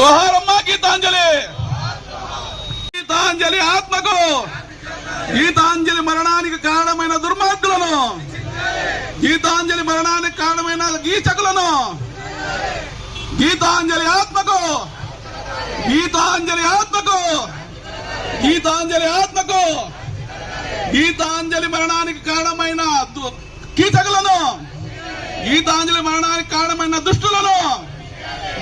జోహారమ్మ గీతాంజలి. గీతాంజలి ఆత్మకు గీతాంజలి మరణానికి కారణమైన దుర్మార్గులను గీతాంజలి మరణానికి కారణమైన గీచకులను గీతాంజలి ఆత్మకు గీతాంజలి ఆత్మకు గీతాంజలి ఆత్మకు గీతాంజలి మరణానికి కారణమైన దు- కీచకులను గీతాంజలి మరణానికి కారణమైన దుష్టులను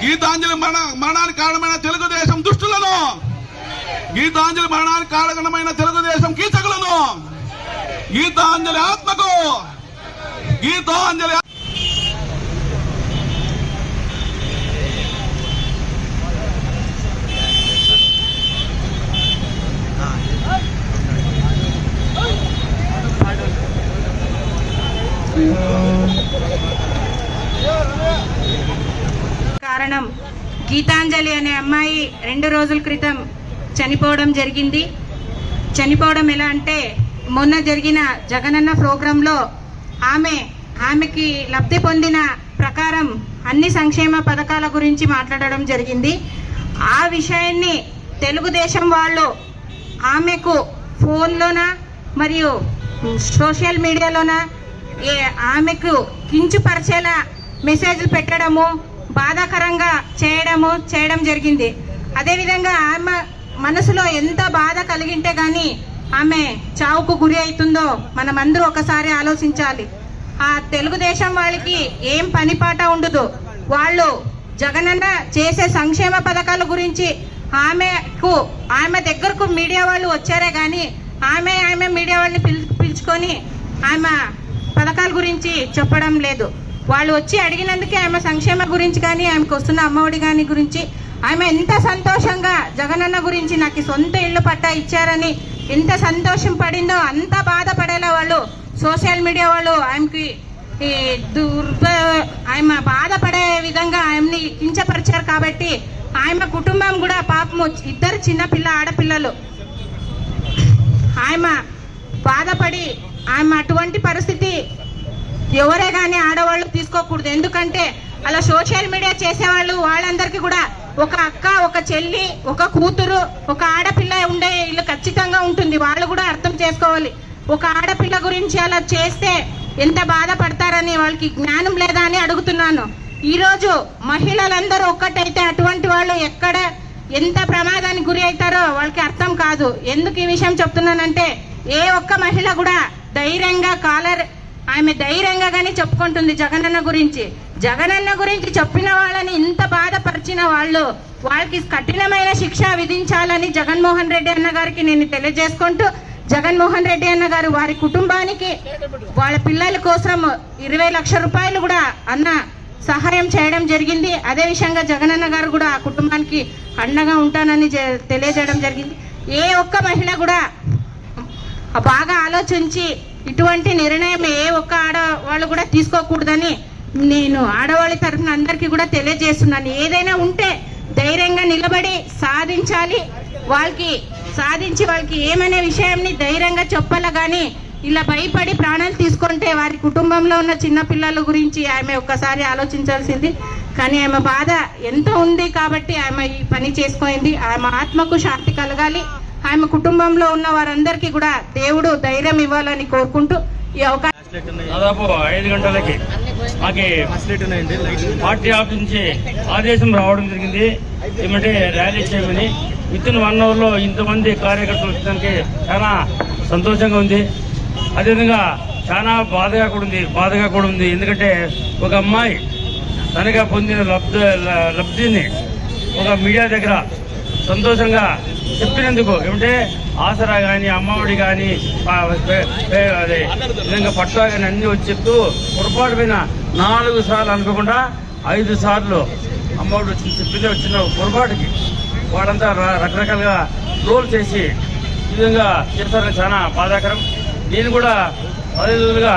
గీతాంజలి మరణ మరణానికి కారణమైన తెలుగుదేశం దుష్టులను. గీతాంజలి మరణానికి కారణమైన తెలుగుదేశం కీచకులను. గీతాంజలి ఆత్మకు. గీతాంజలి కారణం గీతాంజలి అనే అమ్మాయి రెండు రోజుల క్రితం చనిపోవడం జరిగింది. చనిపోవడం ఎలా అంటే మొన్న జరిగిన జగనన్న ప్రోగ్రాంలో ఆమె ఆమెకి లబ్ధి పొందిన ప్రకారం అన్ని సంక్షేమ పథకాల గురించి మాట్లాడడం జరిగింది. ఆ విషయాన్ని తెలుగుదేశం వాళ్ళు ఆమెకు ఫోన్లోన మరియు సోషల్ మీడియాలోన ఏ ఆమెకు కించుపరిచేలా మెసేజ్లు పెట్టడము బాధాకరంగా చేయడము చేయడం జరిగింది. అదేవిధంగా ఆమె మనసులో ఎంత బాధ కలిగింటే కానీ ఆమె చావుకు గురి అవుతుందో మనం అందరూ ఒకసారి ఆలోచించాలి. ఆ తెలుగుదేశం వాళ్ళకి ఏం పని పాట ఉండదు. వాళ్ళు జగనన్న చేసే సంక్షేమ పథకాల గురించి ఆమెకు ఆమె దగ్గరకు మీడియా వాళ్ళు వచ్చారే కానీ ఆమె ఆమె మీడియా వాళ్ళని పిలు పిలుచుకొని ఆమె పథకాల గురించి చెప్పడం లేదు. వాళ్ళు వచ్చి అడిగినందుకే ఆమె సంక్షేమ గురించి కానీ ఆమెకు వస్తున్న అమ్మఒడి కానీ గురించి ఆమె ఎంత సంతోషంగా జగనన్న గురించి నాకు సొంత ఇల్లు పట్టా ఇచ్చారని ఎంత సంతోషం పడిందో అంత బాధపడేలా వాళ్ళు సోషల్ మీడియా వాళ్ళు ఆమెకి ఈ దుర్భ ఆమె బాధపడే విధంగా ఆమెని కించపరిచారు కాబట్టి ఆమె కుటుంబం కూడా పాపము ఇద్దరు చిన్నపిల్ల ఆడపిల్లలు. ఆమె బాధపడి ఆమె అటువంటి పరిస్థితి ఎవరే కానీ ఆడవాళ్ళు తీసుకోకూడదు. ఎందుకంటే అలా సోషల్ మీడియా చేసేవాళ్ళు వాళ్ళందరికీ కూడా ఒక అక్క ఒక చెల్లి ఒక కూతురు ఒక ఆడపిల్ల ఉండే ఇల్లు ఖచ్చితంగా ఉంటుంది. వాళ్ళు కూడా అర్థం చేసుకోవాలి. ఒక ఆడపిల్ల గురించి అలా చేస్తే ఎంత బాధపడతారని వాళ్ళకి జ్ఞానం లేదా అని అడుగుతున్నాను. ఈరోజు మహిళలందరూ ఒక్కటైతే అటువంటి వాళ్ళు ఎక్కడ ఎంత ప్రమాదానికి గురి అవుతారో వాళ్ళకి అర్థం కాదు. ఎందుకు ఈ విషయం చెప్తున్నానంటే ఏ ఒక్క మహిళ కూడా ధైర్యంగా కాలర్ ఆమె ధైర్యంగా కానీ చెప్పుకుంటుంది జగనన్న గురించి. జగనన్న గురించి చెప్పిన వాళ్ళని ఇంత బాధపరిచిన వాళ్ళు వాళ్ళకి కఠినమైన శిక్ష విధించాలని జగన్మోహన్ రెడ్డి అన్న గారికి నేను తెలియజేసుకుంటూ జగన్మోహన్ రెడ్డి అన్న గారు వారి కుటుంబానికి వాళ్ళ పిల్లల కోసం ఇరవై లక్షల రూపాయలు కూడా అన్న సహాయం చేయడం జరిగింది. అదే విషయంగా జగనన్న గారు కూడా ఆ కుటుంబానికి అండగా ఉంటానని జ- తెలియజేయడం జరిగింది. ఏ ఒక్క మహిళ కూడా బాగా ఆలోచించి ఇటువంటి నిర్ణయం ఏ ఒక్క ఆడవాళ్ళు కూడా తీసుకోకూడదని నేను ఆడవాళ్ళ తరఫున అందరికీ కూడా తెలియజేస్తున్నాను. ఏదైనా ఉంటే ధైర్యంగా నిలబడి సాధించాలి. వాళ్ళకి సాధించి వాళ్ళకి ఏమనే విషయాన్ని ధైర్యంగా చెప్పాల కానీ ఇలా భయపడి ప్రాణాలు తీసుకుంటే వారి కుటుంబంలో ఉన్న చిన్నపిల్లల గురించి ఆమె ఒక్కసారి ఆలోచించాల్సింది. కానీ ఆమె బాధ ఎంత ఉంది కాబట్టి ఆమె ఈ పని చేసుకోయింది ఆమె ఆత్మకు శాంతి కలగాలి. ఆమె కుటుంబంలో ఉన్న వారందరికీ కూడా దేవుడు ధైర్యం ఇవ్వాలని కోరుకుంటూ ఈ అవకాశం దాదాపు ఐదు గంటలకి మాకి పార్టీ ఆఫీస్ నుంచి ఆదేశం రావడం జరిగింది. ఏమంటే ర్యాలీ చేయమని. విత్ ఇన్ వన్ అవర్లో ఇంతమంది కార్యకర్తలు వచ్చడానికి చాలా సంతోషంగా ఉంది. అదేవిధంగా చాలా బాధగా కూడా ఉంది. బాధగా కూడా ఉంది. ఎందుకంటే ఒక అమ్మాయి తనగా పొందిన లబ్ధి లబ్ధిని ఒక మీడియా దగ్గర సంతోషంగా చెప్పినందుకు. ఏమంటే ఆసరా కానీ అమ్మఒడి కానీ అదే విధంగా పట్టా కానీ అన్ని వచ్చి చెప్తూ పొరపాటు పైన నాలుగు సార్లు అనుకోకుండా ఐదు సార్లు అమ్మఒడి వచ్చి చెప్పిందే వచ్చిన పొరపాటుకి వాడంతా రకరకాలుగా రోల్ చేసి ఈ విధంగా చేస్తారని చాలా బాధాకరం. నేను కూడా అదే విధంగా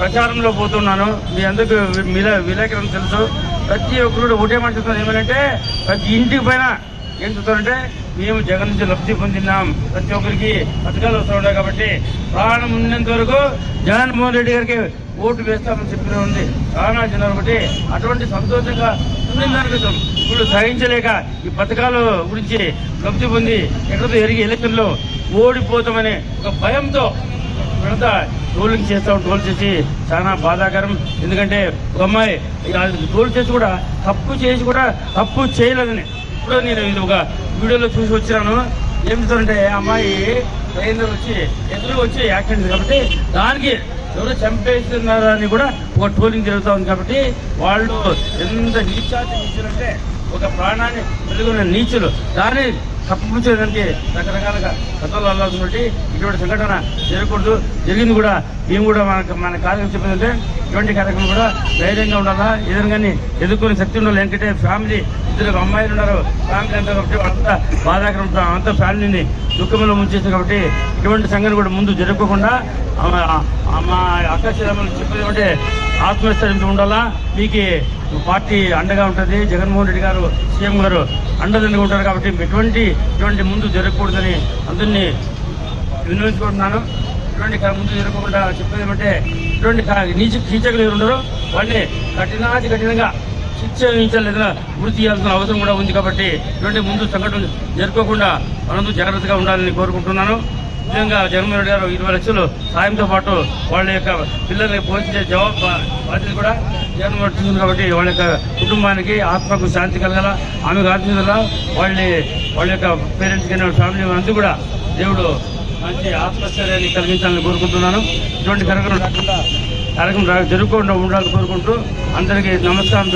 ప్రచారంలో పోతున్నాను. మీ అందరికీ విలేకరం తెలుసు. ప్రతి ఒక్కరు ఒకటే మంటున్నారు ఏమంటే ప్రతి ఇంటికి పైన ఏం చూస్తారంటే మేము జగన్ నుంచి లబ్ధి పొందినాం. ప్రతి ఒక్కరికి పథకాలు వస్తూ ఉన్నాయి కాబట్టి ప్రాణం ఉన్నంత వరకు జగన్మోహన్ రెడ్డి గారికి ఓటు వేస్తామని చెప్పిన ఉంది. ప్రాణాలు చిన్నారు ఒకటి అటువంటి సంతోషంగా ఉంది దానికోసం ఇప్పుడు సహించలేక ఈ పథకాల గురించి లబ్ధి పొంది ఎక్కడితో ఎరిగి ఎలక్షన్లో ఓడిపోతామనే ఒక భయంతో ఇప్పుడంతా ట్రోలింగ్ చేస్తాం ట్రోల్ చేసి చాలా బాధాకరం. ఎందుకంటే ఒక అమ్మాయి ట్రోల్ చేసి కూడా తప్పు చేసి కూడా తప్పు చేయలేదని ఇప్పుడు నేను ఇది ఒక వీడియోలో చూసి వచ్చినాను ఏమిటంటే అమ్మాయి ట్రైన్లో వచ్చి ఎదురు వచ్చి యాక్సిడెంట్ కాబట్టి దానికి ఎవరో చంపేస్తున్నారని కూడా ఒక ట్రోలింగ్ జరుగుతూ ఉంది. కాబట్టి వాళ్ళు ఎంత నీచాతి నీచులంటే ఒక ప్రాణాన్ని వెలుగున్న నీచులు. దాన్ని కప్పుపుచ్చేదానికి రకరకాలుగా కథలు అల్లాల్సినటువంటి ఇటువంటి సంఘటన జరగకూడదు. జరిగింది కూడా మేము కూడా మనకు మన కార్యక్రమం చెప్పేదంటే ఇటువంటి కార్యక్రమం కూడా ధైర్యంగా ఉండాలా? ఏదైనా కానీ ఎదుర్కొనే శక్తి ఉండాలి? ఎందుకంటే ఫ్యామిలీ ఇద్దరు అమ్మాయిలు ఉన్నారు. ఫ్యామిలీ అంతా కాబట్టి వాళ్ళంతా బాధాకరం అంతా ఫ్యామిలీని దుఃఖంలో ముంచేస్తారు కాబట్టి ఇటువంటి సంఘటన కూడా ముందు జరగకుండా మా అక్క చెల్లెమ్మలు చెప్పేది అంటే ఉండాలా? మీకు పార్టీ అండగా ఉంటుంది. జగన్మోహన్ రెడ్డి గారు సీఎం గారు అండదండగా ఉంటారు కాబట్టి ఎటువంటి ఇటువంటి ముందు జరగకూడదని అందరినీ వినియోగించుకుంటున్నాను ఇటువంటి కా- ముందు జరగకుండా చెప్పేది ఏమంటే ఇటువంటి కా- నీచ కీచకులు ఎవరు ఉండరు వాళ్ళని కఠినాతి కఠినంగా శిక్ష విధించాలి వృత్తి చేయాల్సిన అవసరం కూడా ఉంది కాబట్టి ఇటువంటి ముందు సంఘటన జరుపుకోకుండా మనందరూ జాగ్రత్తగా ఉండాలని కోరుకుంటున్నాను. ముఖ్యంగా జగన్మోహన్ రెడ్డి గారు ఇరవై లక్షలు సాయంతో పాటు వాళ్ళ యొక్క పిల్లల్ని పోషించే జవాబు బాధ్యత కూడా జగన్మోహన్ రెడ్డి తీసుకుంది కాబట్టి వాళ్ళ యొక్క కుటుంబానికి ఆత్మకు శాంతి కలగాల. ఆమెకు ఆత్మీయుల వాళ్ళ వాళ్ళ యొక్క పేరెంట్స్ కానీ వాళ్ళ ఫ్యామిలీ అందరూ కూడా దేవుడు మంచి ఆత్మస్థైర్యాన్ని కలిగించాలని కోరుకుంటున్నాను. ఇటువంటి కార్యక్రమం రాకుండా కార్యక్రమం రా- ఉండాలని కోరుకుంటూ అందరికీ నమస్కారం.